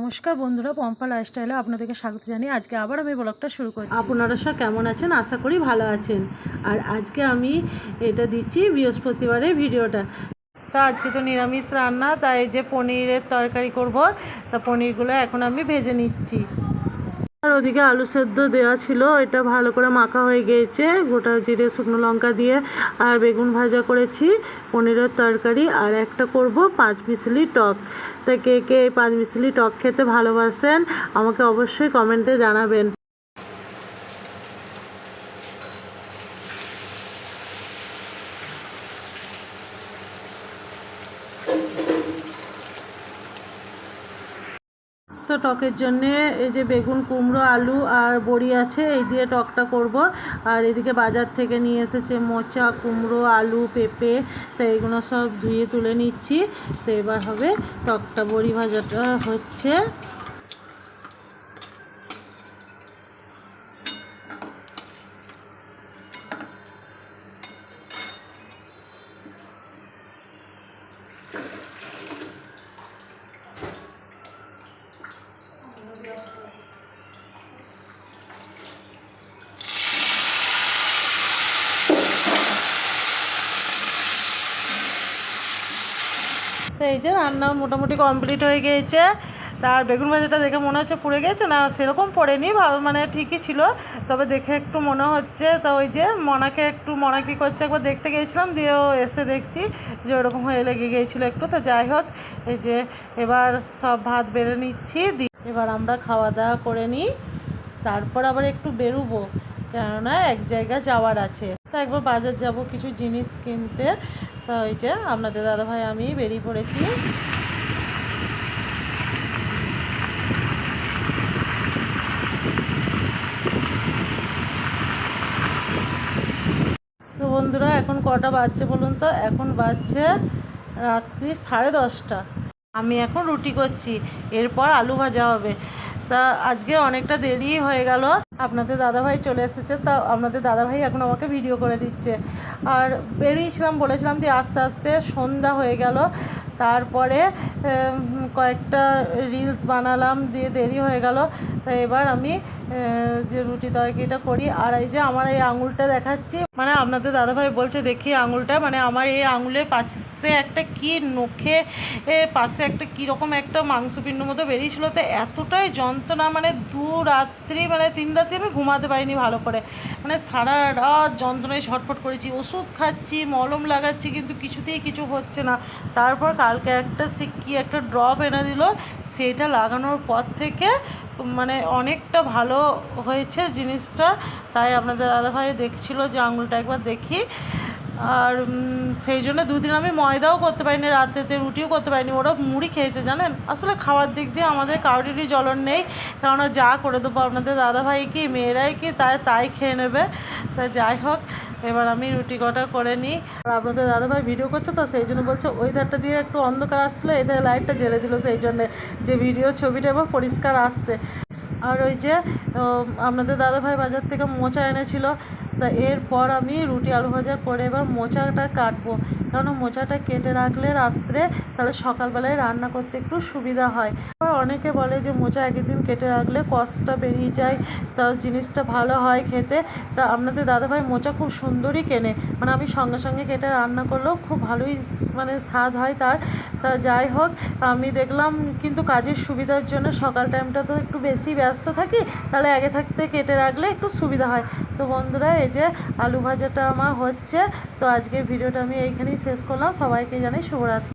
নমস্কার বন্ধুরা পম্পা লাইফস্টাইলে আপনাদেরকে স্বাগত জানিয়ে আজকে আবার আমি ব্লগটা শুরু করছি। আপনারা সব কেমন আছেন? আশা করি ভালো আছেন। আর আজকে আমি এটা দিচ্ছি বৃহস্পতিবারে ভিডিওটা। তা আজকে তো নিরামিষ রান্না তাই যে পনিরের তরকারি করব তা পনিরগুলো এখন আমি ভেজে নিচ্ছি। আর ওদিকে আলু সেদ্ধ দেওয়া ছিল, এটা ভালো করে মাখা হয়ে গিয়েছে। গোটা জিরে, শুকনো লঙ্কা দিয়ে আর বেগুন ভাজা করেছি, পনিরের তরকারি, আর একটা করব পাঁচ মিশলি টক। তা কে কে এই পাঁচ মিশলি টক খেতে ভালোবাসেন, আমাকে অবশ্যই কমেন্টে জানাবেন। তো টকের জন্যে এই যে বেগুন, কুমড়ো, আলু আর বড়ি আছে, এই দিয়ে টকটা করব। আর এদিকে বাজার থেকে নিয়ে এসেছে মোচা, কুমড়ো, আলু, পেঁপে, তো এগুলো সব ধুয়ে তুলে নিচ্ছি। তো এবার হবে টকটা বড়ি ভাজাটা হচ্ছে। তো এই যে রান্না মোটামুটি কমপ্লিট হয়ে গিয়েছে। তার বেগুন ভাজাটা দেখে মনে হচ্ছে পুড়ে গেছে। না, সেরকম পড়েনি। মানে ঠিকই ছিল। তবে দেখে একটু মনে হচ্ছে। তো ওই যে মনাকে একটু, মনা কী করছে? একবার দেখতে গিয়েছিলাম দিয়ে ও এসে দেখছি যে ওরকম হয়ে লেগে গিয়েছিল একটু। তো যাই হোক, এই যে এবার সব ভাত বেড়ে নিচ্ছি। এবার আমরা খাওয়া দাওয়া করে নিই। তারপর আবার একটু বেরোবো, কেননা এক জায়গায় যাওয়ার আছে। তো একবার বাজার যাব কিছু জিনিস কিনতে। তো হয়েছে। আপনাদের দাদাভাই, আমি বেরিয়ে পড়েছি। তো বন্ধুরা, এখন কটা বাজছে বলুন তো? এখন বাজছে রাত্রি সাড়ে দশটা। আমি এখন রুটি করছি। এরপর আলু ভাজা হবে। তা আজকে অনেকটা দেরি হয়ে গেল। আপনাদের দাদাভাই চলে এসেছে, তা আপনাদের দাদাভাই এখন আমাকে ভিডিও করে দিচ্ছে। আর বেরিয়েছিলাম, বলেছিলাম যে আস্তে আস্তে সন্ধ্যা হয়ে গেল। তারপরে কয়েকটা রিলস বানালাম, দিয়ে দেরি হয়ে গেল। তা এবার আমি যে রুটি তরকারিটা করি, আর এই যে আমার এই আঙুলটা দেখাচ্ছি। মানে আপনাদের দাদাভাই বলছে, দেখি আঙুলটা। মানে আমার এই আঙুলের পাশে একটা কি নখে পাশে একটা কীরকম একটা মাংসপিণ্ড মতো বেরিয়েছিল। তো এতটাই যন্ত্রণা মানে দু রাত্রি মানে তিন রাত্রি আমি ঘুমাতে পারিনি ভালো করে। মানে সারা রাত যন্ত্রণায় ছটফট করেছি, ওষুধ খাচ্ছি, মলম লাগাচ্ছি, কিন্তু কিছুতেই কিছু হচ্ছে না। তারপর কালকে একটা সে কি একটা ড্রপ এনে দিল, সেটা লাগানোর পর থেকে মানে অনেকটা ভালো হয়েছে জিনিসটা। তাই আপনাদের দাদাভাই দেখছিল যে আঙুলটা একবার দেখি। আর সেই জন্য দুদিন আমি ময়দাও করতে পারিনি, রাতেতে রুটিও করতে পারিনি। ওরা মুড়ি খেয়েছে, জানেন? আসলে খাওয়ার দিক দিয়ে আমাদের কাউরিরই জ্বলন নেই কেননা যা করে দেবো আপনাদের দাদাভাই কি, মেয়েরাই কি, তাই তাই খেয়ে নেবে। তা যাই হোক, এবার আমি রুটি কটা করে নিই। আর আপনাদের দাদাভাই ভিডিও করছে তো, সেই জন্য বলছে ওই ধারটা দিয়ে একটু অন্ধকার আসলো, এদের লাইটটা জ্বেলে দিল, সেই জন্যে যে ভিডিও, ছবিটা এবার পরিষ্কার আসছে। আর ওই যে আপনাদের দাদাভাই বাজার থেকে মোচা এনেছিল। তা এরপর আমি রুটি, আলু ভাজা করে এবার মোচাটা কাটবো। কারণ মোচাটা কেটে রাখলে রাত্রে তাহলে সকালবেলায় রান্না করতে একটু সুবিধা হয়। আবার অনেকে বলে যে, মোচা একদিন কেটে রাখলে কষ্টটা বেরিয়ে যায়, তা জিনিসটা ভালো হয় খেতে। তা আপনাদের দাদাভাই মোচা খুব সুন্দরই কেনে। মানে আমি সঙ্গে সঙ্গে কেটে রান্না করলেও খুব ভালোই মানে স্বাদ হয় তার। তা যাই হোক, আমি দেখলাম কিন্তু কাজের সুবিধার জন্য সকাল টাইমটা তো একটু বেশি ব্যস্ত থাকি, তাহলে আগে থাকতে কেটে রাখলে একটু সুবিধা হয়। তো বন্ধুরা, এই যে আলু ভাজাটা আমার হচ্ছে। তো আজকের ভিডিওটা আমি এইখানেই শেষ করলাম। সবাইকে জানাই শুভরাত্রি।